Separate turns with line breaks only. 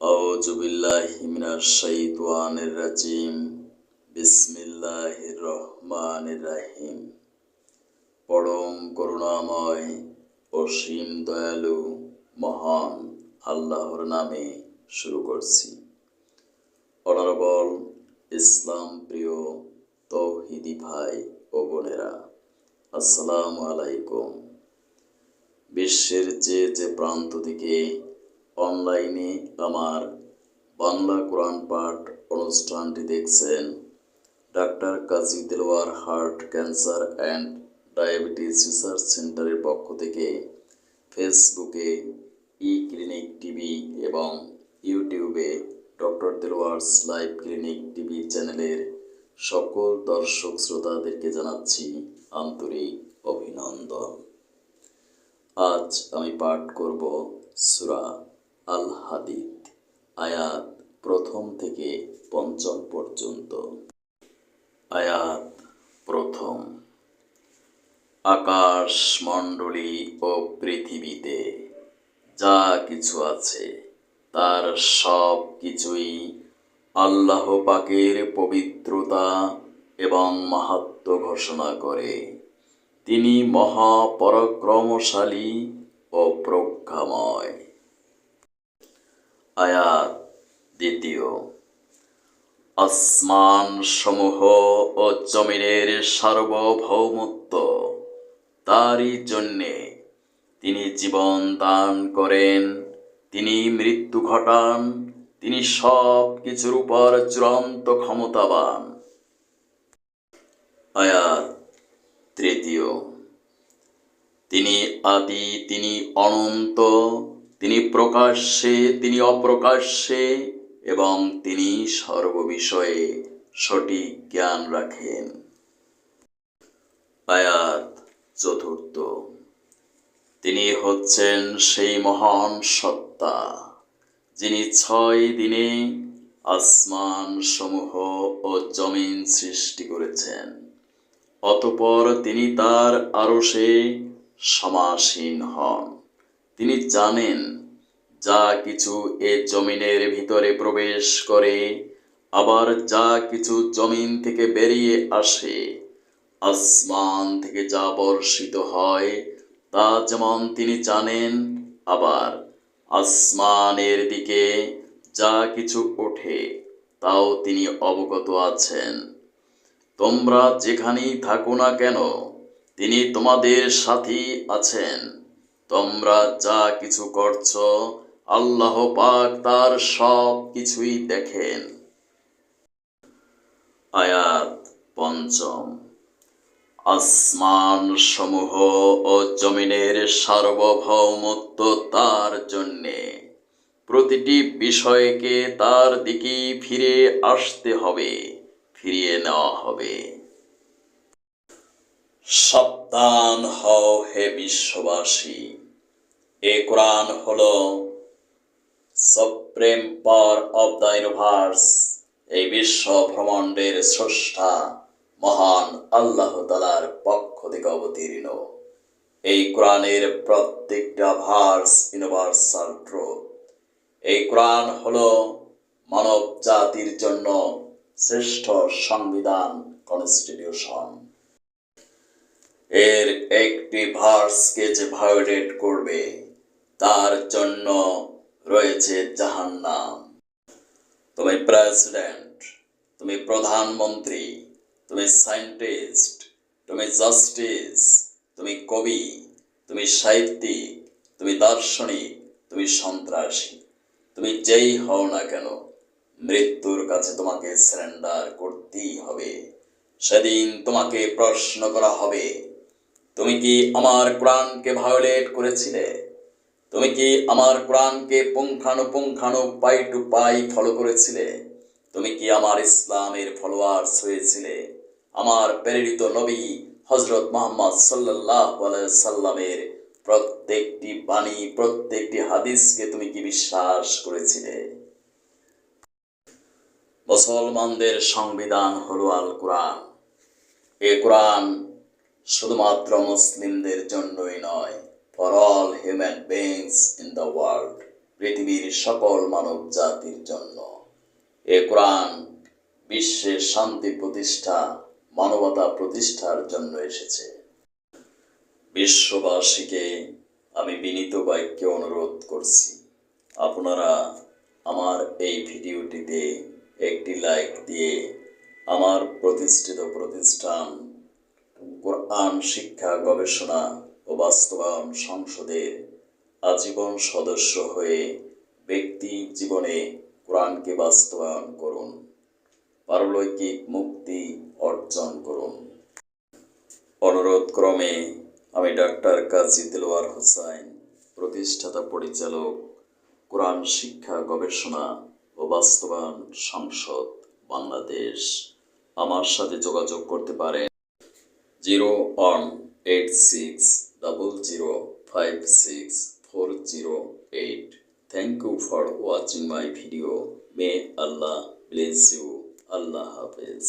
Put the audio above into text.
أعوذ بالله من الشيطان الرجيم بسم الله الرحمن الرحيم পরম করুণাময় অসীম দয়ালু মহান আল্লাহর নামে শুরু করছি অনারবল ইসলাম প্রিয় তৌহিদি ভাই ও বোনেরা আসসালামু আলাইকুম বিশ্বের যে যে প্রান্ত থেকে অনলাইনে আমার বাংলা কোরআন পাঠ অনুষ্ঠানটি দেখছেন doctor Kazi Delwar heart cancer and diabetes research সেন্টারের পক্ষ থেকে ফেসবুকে ই ক্লিনিক টিভি এবং ইউটিউবে doctor Delwar's live clinic TV চ্যানেলের সকল দর্শক শ্রোতাদেরকে জানাচ্ছি আন্তরিক অভিনন্দন। আজ আমি পাঠ করব সুরা আল হাদিদ আয়াত প্রথম থেকে পঞ্চম পর্যন্ত। আয়াত প্রথম। আকাশ মণ্ডলী ও পৃথিবীতে যা কিছু আছে, তার সব কিছুই আল্লাহ পাকের পবিত্রতা এবং মাহাত্ম ঘোষণা করে। তিনি মহাপরাক্রমশালী ও প্রজ্ঞাময়। আয়াত দ্বিতীয় আসমান সমূহ ও জমিনের সার্বভৌমত্ব, তারই জন্যে তিনি জীবন দান করেন, তিনি মৃত্যু ঘটান, তিনি সব কিছুর উপর চূড়ান্ত ক্ষমতাবান। আয়াত তৃতীয় তিনি আদি, তিনি অনন্ত তিনি প্রকাশ্যে, তিনি অপ্রকাশ্যে এবং তিনি সর্ববিষয়ে সঠিক জ্ঞান রাখেন। আয়াত চতুর্থ। তিনি হচ্ছেন সেই মহান সত্তা, যিনি ছয় দিনে আসমান সমূহ ও জমিন সৃষ্টি করেছেন। অতপর তিনি তার আরশে সমাসীন হন। তিনি জানেন, যা কিছু এ জমিনের ভিতরে প্রবেশ করে, আবার যা কিছু জমিন থেকে বেরিয়ে আসে। আসমান থেকে যা বর্ষিত হয়, তা যেমন তিনি জানেন, আবার আসমানের দিকে যা কিছু ওঠে, তাও তিনি অবগত আছেন। তোমরা যেখানেই থাকো না কেন, তিনি তোমাদের সাথী আছেন। তোমরা যা কিছু করছ, আল্লাহ পাক তার সব কিছুই দেখেন। আয়াত পঞ্চম। আসমান সমূহ ও জমিনের সার্বভৌমত্ব তার জন্যে। প্রতিটি বিষয়কে তার দিকে ফিরে আসতে হবে, ফিরিয়ে নেওয়া হবে। সাবধান হও হে বিশ্ববাসী। এ কোরআন হল supreme power of the universe এই বিশ্ব ভ্রমণ্ডের স্রষ্টা মহান আল্লাহ তালার পক্ষ থেকে অবতীর্ণ। এই কোরআনের প্রত্যেকটা ভার্স ইউনিভার্সাল ট্রুথ এই কোরআন হল মানব জাতির জন্য শ্রেষ্ঠ সংবিধান কনস্টিটিউশন এর একটি ভার্সকে যে ভায়োলেট করবে, তার জন্য রয়েছে জাহান্নাম। তুমি প্রেসিডেন্ট, তুমি প্রধানমন্ত্রী, তুমি সায়েন্টিস্ট, তুমি জাস্টিস, তুমি কবি, তুমি সাহিত্যিক, তুমি দার্শনিক, তুমি সন্ত্রাসী। তুমি যেই হও না কেন, মৃত্যুর কাছে তোমাকে সারেন্ডার করতেই হবে। সেদিন তোমাকে প্রশ্ন করা হবে তুমি কি আমার কোরআনকে ভায়োলেট করেছিলে? তুমি কি আমার কোরআনকে পুঙ্খানুপুঙ্খানু পাই টু পাই ফলো করেছিলে? তুমি কি আমার ইসলামের ফলোয়ার্স হয়েছিলে? আমার প্রেরিত নবী হজরত মোহাম্মদ সাল্লাহ সাল্লামের প্রত্যেকটি বাণী, প্রত্যেকটি হাদিসকে তুমি কি বিশ্বাস করেছিলে? মুসলমানদের সংবিধান হলো আল কোরআন এ কোরআন শুধুমাত্র মুসলিমদের জন্যই নয় for all human beings in the world পৃথিবীর সকল মানব জাতির জন্য। এ কোরআন বিশ্বের শান্তি প্রতিষ্ঠা, মানবতা প্রতিষ্ঠার জন্য এসেছে। বিশ্ববাসীকে আমি বিনীত বাক্যে অনুরোধ করছি, আপনারা আমার এই ভিডিওটিতে একটি লাইক দিয়ে আমার প্রতিষ্ঠিত প্রতিষ্ঠান কোরআন, শিক্ষা, গবেষণা ও বাস্তবায়ন সংসদের আজীবন সদস্য হয়ে ব্যক্তি জীবনে কোরআনকে বাস্তবায়ন করুন, পারলৌকিক মুক্তি অর্জন করুন। অনুরোধ ক্রমে আমি ডাক্তার কাজী দিলওয়ার হোসাইন, প্রতিষ্ঠাতা পরিচালক, কোরআন শিক্ষা, গবেষণা ও বাস্তবায়ন সংসদ বাংলাদেশ। আমার সাথে যোগাযোগ করতে পারেন zero one eight six double zero five six four zero eight thank you for watching my video may Allah bless you Allah হাফেজ